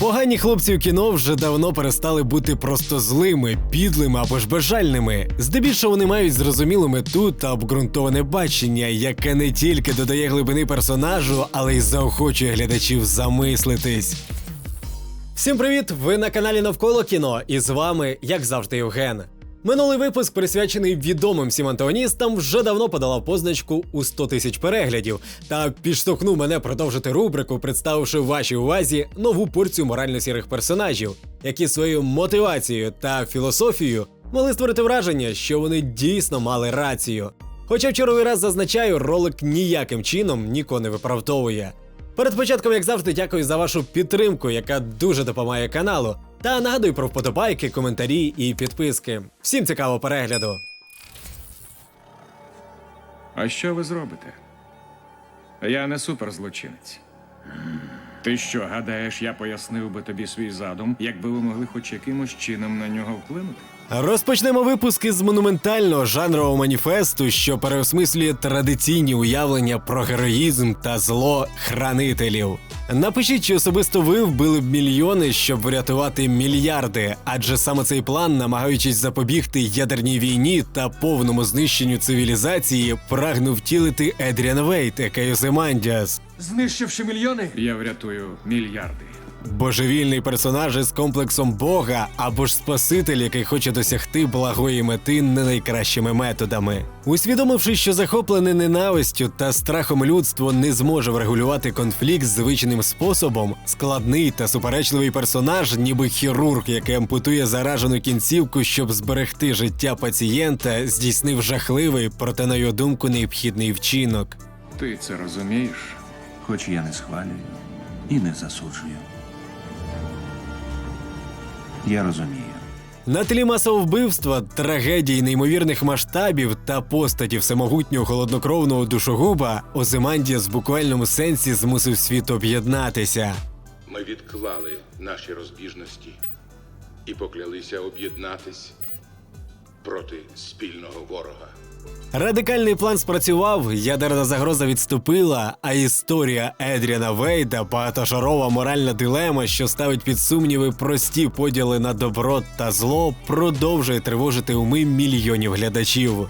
Погані хлопці у кіно вже давно перестали бути просто злими, підлими або ж безжальними. Здебільшого вони мають зрозумілу мету та обґрунтоване бачення, яке не тільки додає глибини персонажу, але й заохочує глядачів замислитись. Всім привіт! Ви на каналі Навколо кіно, і з вами, як завжди, Євген. Минулий випуск, присвячений відомим всім антагоністам, вже давно подала позначку у 100 тисяч переглядів та підштовхнув мене продовжити рубрику, представивши вашій увазі нову порцію морально сірих персонажів, які своєю мотивацією та філософією могли створити враження, що вони дійсно мали рацію. Хоча в черговий раз зазначаю, ролик ніяким чином нікого не виправдовує. Перед початком, як завжди, дякую за вашу підтримку, яка дуже допомагає каналу. Та нагадую про вподобайки, коментарі і підписки. Всім цікавого перегляду. А що ви зробите? Я не суперзлочинець. Ти що, гадаєш, я пояснив би тобі свій задум, якби ви могли хоч якимось чином на нього вплинути? Розпочнемо випуск із монументального жанрового маніфесту, що переосмислює традиційні уявлення про героїзм та зло хранителів. Напишіть, чи особисто ви вбили б мільйони, щоб врятувати мільярди, адже саме цей план, намагаючись запобігти ядерній війні та повному знищенню цивілізації, прагнув втілити Едріан Вейт, екею Земандіас. Знищивши мільйони, Я врятую мільярди. Божевільний персонаж із комплексом Бога або ж спаситель, який хоче досягти благої мети не найкращими методами. Усвідомивши, що захоплене ненавистю та страхом людство не зможе врегулювати конфлікт звичним способом, складний та суперечливий персонаж, ніби хірург, який ампутує заражену кінцівку, щоб зберегти життя пацієнта, здійснив жахливий, проте на його думку необхідний вчинок. Ти це розумієш? хоч я не схвалюю і не засуджую. Я розумію. На тлі масового вбивства, трагедії неймовірних масштабів та постаті всемогутнього холоднокровного душогуба Озимандіас в буквальному сенсі змусив світ об'єднатися. Ми відклали наші розбіжності і поклялися об'єднатись проти спільного ворога. Радикальний план спрацював, ядерна загроза відступила, а історія Едріана Вейда багатошарова моральна дилема, що ставить під сумніви прості поділи на добро та зло, продовжує тривожити уми мільйонів глядачів.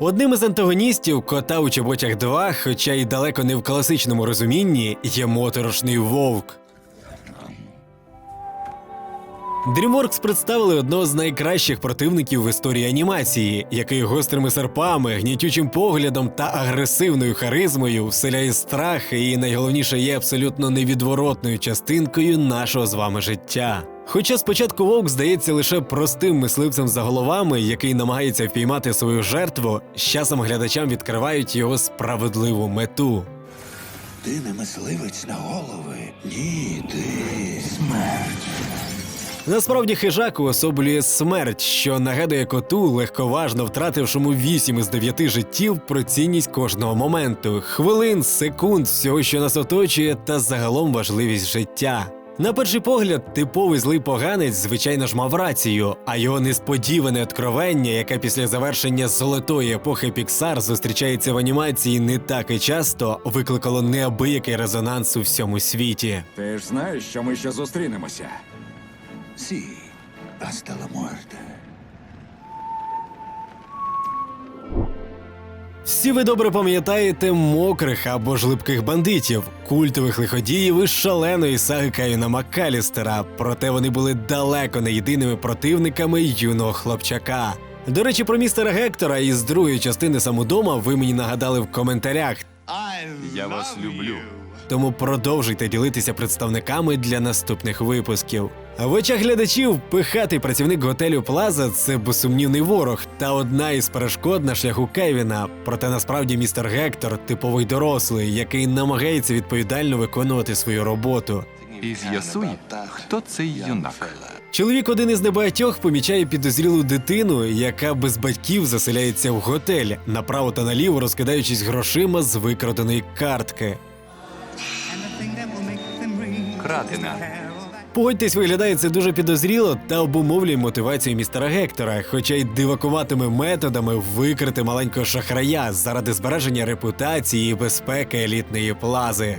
Одним із антагоністів кота у чоботях 2, хоча й далеко не в класичному розумінні, є моторошний вовк. DreamWorks представили одного з найкращих противників в історії анімації, який гострими серпами, гнітючим поглядом та агресивною харизмою вселяє страх і найголовніше є абсолютно невідворотною частинкою нашого з вами життя. Хоча спочатку вовк здається лише простим мисливцем за головами, який намагається впіймати свою жертву, з часом глядачам відкривають його справедливу мету. Ти не мисливець на голови. Ні, ти смерть. Насправді хижак уособлює смерть, що нагадує коту, легковажно втратившому 8 із 9 життів про цінність кожного моменту, хвилин, секунд, всього, що нас оточує, та загалом важливість життя. На перший погляд, типовий злий поганець, звичайно ж, мав рацію, а його несподіване откровення, яке після завершення золотої епохи Піксар зустрічається в анімації не так і часто, викликало неабиякий резонанс у всьому світі. ти ж знаєш, що ми ще зустрінемося. Сі, hasta la muerte. Всі ви добре пам'ятаєте мокрих або ж липких бандитів, культових лиходіїв із шаленої саги Каїна Маккалістера, проте вони були далеко не єдиними противниками юного хлопчака. До речі, про містера Гектора із другої частини самодома ви мені нагадали в коментарях, Я вас люблю. тому продовжуйте ділитися представниками для наступних випусків. В очах глядачів пихатий працівник готелю Плаза це безсумнівний ворог та одна із перешкод на шляху Кевіна. Проте насправді містер Гектор типовий дорослий, який намагається відповідально виконувати свою роботу. І з'ясуй, хто цей юнак. Чоловік один із небагатьох помічає підозрілу дитину, яка без батьків заселяється в готель, направо та наліво розкидаючись грошима з викраденої картки. Крадена. Погодьтесь, виглядає це дуже підозріло та обумовлює мотивацію містера Гектора, хоча й дивакуватими методами викрити маленького шахрая заради збереження репутації і безпеки елітної плази.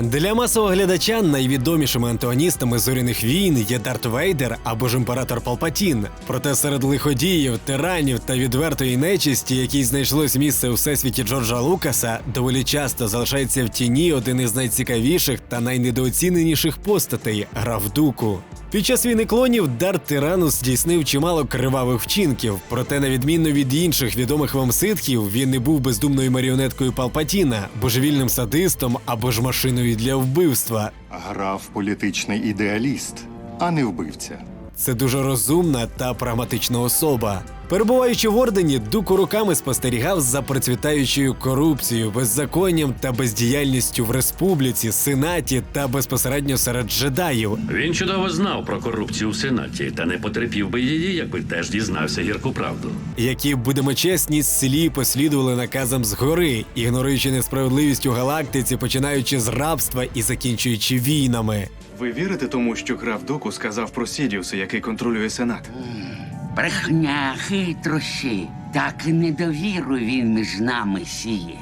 Для масового глядача найвідомішими антагоністами зоряних війн є Дарт Вейдер або ж імператор Палпатін. Проте серед лиходіїв, тиранів та відвертої нечисті, якій знайшлось місце у всесвіті Джорджа Лукаса, доволі часто залишається в тіні один із найцікавіших та найнедооціненіших постатей граф Дуку. Під час війни клонів Дарт Тиранус здійснив чимало кривавих вчинків, проте, на відміну від інших відомих вам ситхів, він не був бездумною маріонеткою Палпатіна, божевільним садистом або ж машиною для вбивства. Граф політичний ідеаліст, а не вбивця. Це дуже розумна та прагматична особа. Перебуваючи в ордені, Дуку руками спостерігав за процвітаючою корупцією, беззаконням та бездіяльністю в республіці, сенаті та безпосередньо серед джедаїв. Він чудово знав про корупцію в сенаті та не потерпів би її, якби теж дізнався гірку правду. які, будемо чесні, слі послідували наказам згори, ігноруючи несправедливість у галактиці, починаючи з рабства і закінчуючи війнами. Ви вірите тому, що граф Доку сказав про Сідіуса, який контролює сенат? Брехня, хитрощі. Так недовіру він між нами сіє.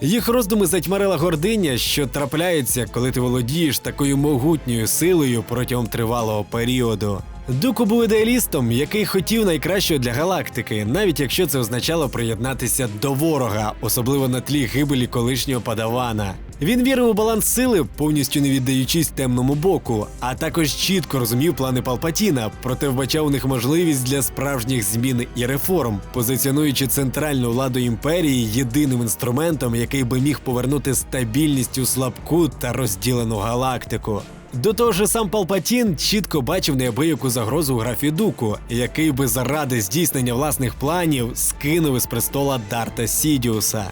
Їх роздуми затьмарила гординя, що трапляється, коли ти володієш такою могутньою силою протягом тривалого періоду. Дуку був ідеалістом, який хотів найкращого для галактики, навіть якщо це означало приєднатися до ворога, особливо на тлі гибелі колишнього падавана. Він вірив у баланс сили, повністю не віддаючись темному боку, а також чітко розумів плани Палпатіна, проте вбачав у них можливість для справжніх змін і реформ, позиціонуючи центральну владу імперії єдиним інструментом, який би міг повернути стабільність у слабку та розділену галактику. До того ж, сам Палпатін чітко бачив неабияку загрозу у графі Дуку, який би заради здійснення власних планів скинув із престола Дарта Сідіуса.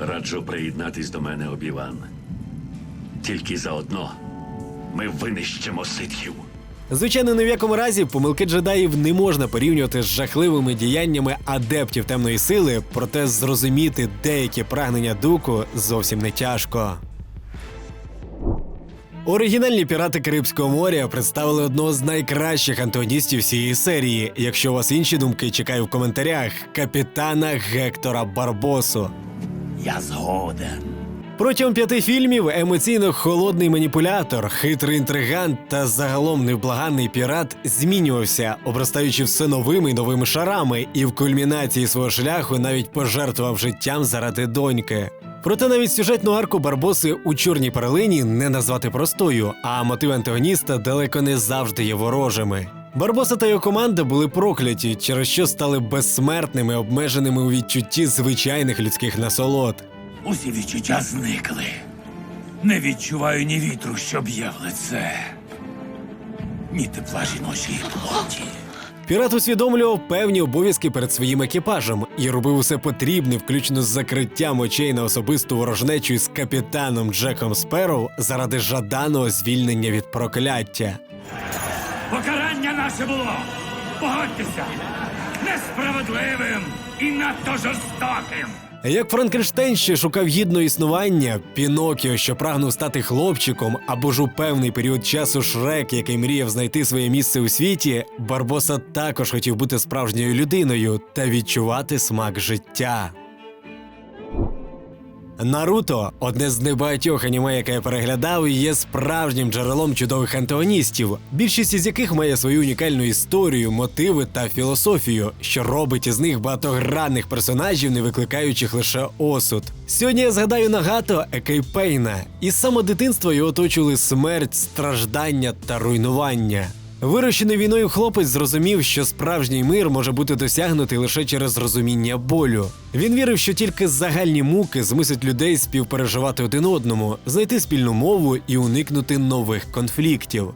Раджу приєднатись до мене, Обіван. Тільки заодно ми винищимо ситхів. Звичайно, ні в якому разі помилки джедаїв не можна порівнювати з жахливими діяннями адептів темної сили, проте зрозуміти деякі прагнення дуку зовсім не тяжко. Оригінальні пірати Карибського моря представили одного з найкращих антагоністів цієї серії. Якщо у вас інші думки, чекаю в коментарях капітана Гектора Барбосу. Я згоден. Протягом п'яти фільмів емоційно холодний маніпулятор, хитрий інтригант та загалом невблаганний пірат змінювався, обростаючи все новими й новими шарами, і в кульмінації свого шляху навіть пожертвував життям заради доньки. Проте навіть сюжетну арку Барбоси у чорній паралині не назвати простою, а мотиви антагоніста далеко не завжди є ворожими. Барбоса та його команда були прокляті, через що стали безсмертними, обмеженими у відчутті звичайних людських насолод. Усі відчуття зникли. Не відчуваю ні вітру, що б'є в лице, ні тепла жіночої плоті. Пірат усвідомлював певні обов'язки перед своїм екіпажем і робив усе потрібне, включно з закриттям очей на особисту ворожнечу із капітаном Джеком Спероу заради жаданого звільнення від прокляття. Покарання наше було. Погодьтеся, несправедливим і надто жорстоким. Як Франкенштейн ще шукав гідного існування, Пінокіо, що прагнув стати хлопчиком, або ж у певний період часу Шрек, який мріяв знайти своє місце у світі, Барбоса також хотів бути справжньою людиною та відчувати смак життя. Наруто одне з небагатьох аніме, яке я переглядав, є справжнім джерелом чудових антагоністів, більшість із яких має свою унікальну історію, мотиви та філософію, що робить із них багатогранних персонажів, не викликаючих лише осуд. Сьогодні я згадаю Нагато Екейпейна, і з самого дитинства його оточували смерть, страждання та руйнування. Вирощений війною хлопець зрозумів, що справжній мир може бути досягнутий лише через розуміння болю. Він вірив, що тільки загальні муки змусять людей співпереживати один одному, знайти спільну мову і уникнути нових конфліктів.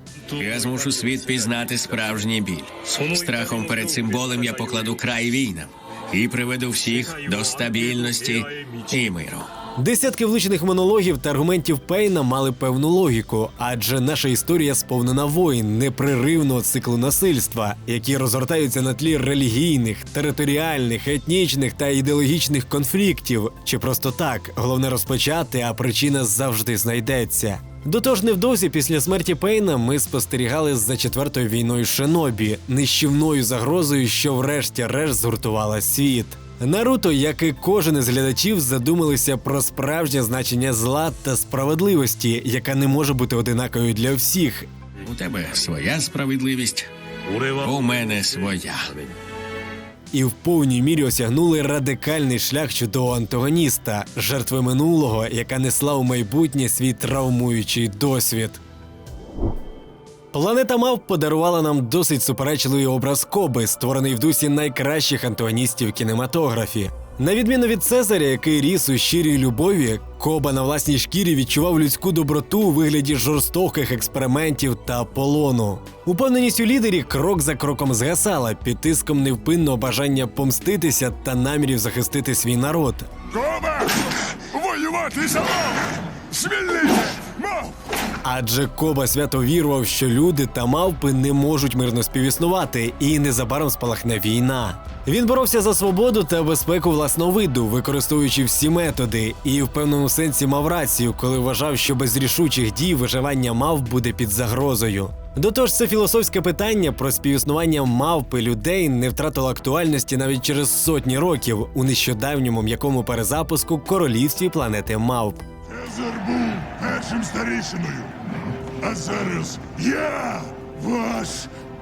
Я змушу світ пізнати справжній біль. Страхом перед цим болем я покладу край війнам і приведу всіх до стабільності і миру. Десятки влучених монологів та аргументів Пейна мали певну логіку, адже наша історія сповнена воїн непреривного циклу насильства, які розгортаються на тлі релігійних, територіальних, етнічних та ідеологічних конфліктів. Чи просто так, головне розпочати, а причина завжди знайдеться. До того ж, невдовзі після смерті Пейна ми спостерігали за четвертою війною Шенобі, нищівною загрозою, що врешті-решт згуртувала світ. Наруто, як і кожен із глядачів, задумалися про справжнє значення зла та справедливості, яка не може бути одинаковою для всіх. У тебе своя справедливість, у мене своя. І в повній мірі осягнули радикальний шлях чудового антагоніста, жертви минулого, яка несла у майбутнє свій травмуючий досвід. Планета Мавп подарувала нам досить суперечливий образ Коби, створений в дусі найкращих антагоністів кінематографі. На відміну від Цезаря, який ріс у щирій любові, Коба на власній шкірі відчував людську доброту у вигляді жорстоких експериментів та полону. Упевненість у лідері крок за кроком згасала під тиском невпинного бажання помститися та намірів захистити свій народ. Коба! Воювати за мав! Звільнити! Мав! Адже Коба свято вірував, що люди та мавпи не можуть мирно співіснувати, і незабаром спалахне війна. Він боровся за свободу та безпеку власного виду, використовуючи всі методи, і в певному сенсі мав рацію, коли вважав, що без рішучих дій виживання мавп буде під загрозою. До того ж, це філософське питання про співіснування мавпи людей не втратило актуальності навіть через сотні років у нещодавньому м'якому перезапуску королівстві планети мавп. Першим старішиною. А зараз я ваш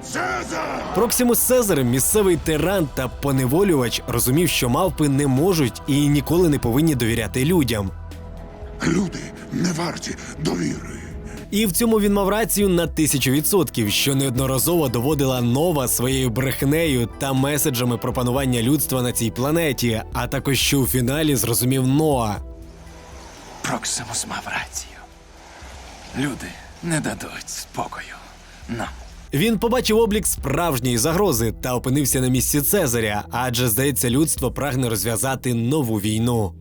Цезар! Проксимус Цезар, місцевий тиран та поневолювач, розумів, що мавпи не можуть і ніколи не повинні довіряти людям. Люди не варті довіри. І в цьому він мав рацію на тисячу відсотків, що неодноразово доводила нова своєю брехнею та меседжами про панування людства на цій планеті, а також що у фіналі зрозумів Ноа. Проксимус мав рацію. Люди не дадуть спокою нам. Він побачив облік справжньої загрози та опинився на місці Цезаря, адже здається, людство прагне розв'язати нову війну.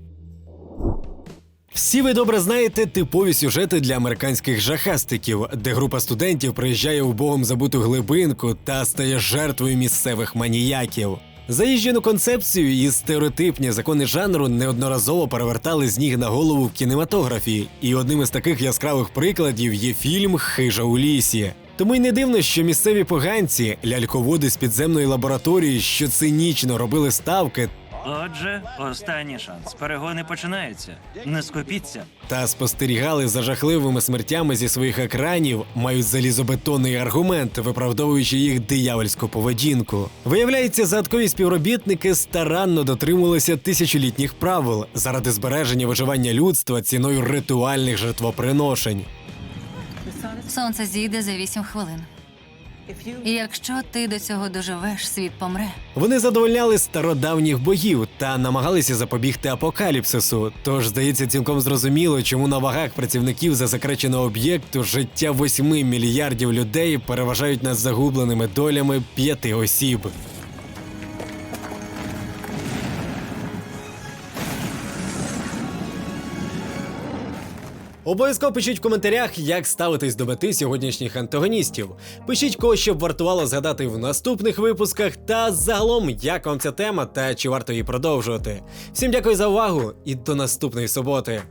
Всі ви добре знаєте типові сюжети для американських жахастиків, де група студентів приїжджає у богом забуту глибинку та стає жертвою місцевих маніяків. Заїжджену концепцію і стереотипні закони жанру неодноразово перевертали з ніг на голову в кінематографі, і одним із таких яскравих прикладів є фільм Хижа у лісі. Тому й не дивно, що місцеві поганці, ляльководи з підземної лабораторії, що цинічно робили ставки Отже, останній шанс. Перегони починаються. Не скупіться. та спостерігали за жахливими смертями зі своїх екранів, мають залізобетонний аргумент, виправдовуючи їх диявольську поведінку. Виявляється, загадкові співробітники старанно дотримувалися тисячолітніх правил заради збереження виживання людства ціною ритуальних жертвоприношень. Сонце зійде за 8 хвилин. Якщо ти до цього доживеш, світ помре. Вони задовольняли стародавніх богів та намагалися запобігти апокаліпсису. Тож здається цілком зрозуміло, чому на вагах працівників засекреченого об'єкту життя 8 мільярдів людей переважають над загубленими долями п'яти осіб. Обов'язково пишіть в коментарях, як ставитись до мети сьогоднішніх антагоністів. Пишіть кого щоб вартувало згадати в наступних випусках, та загалом, як вам ця тема та чи варто її продовжувати. Всім дякую за увагу і до наступної суботи.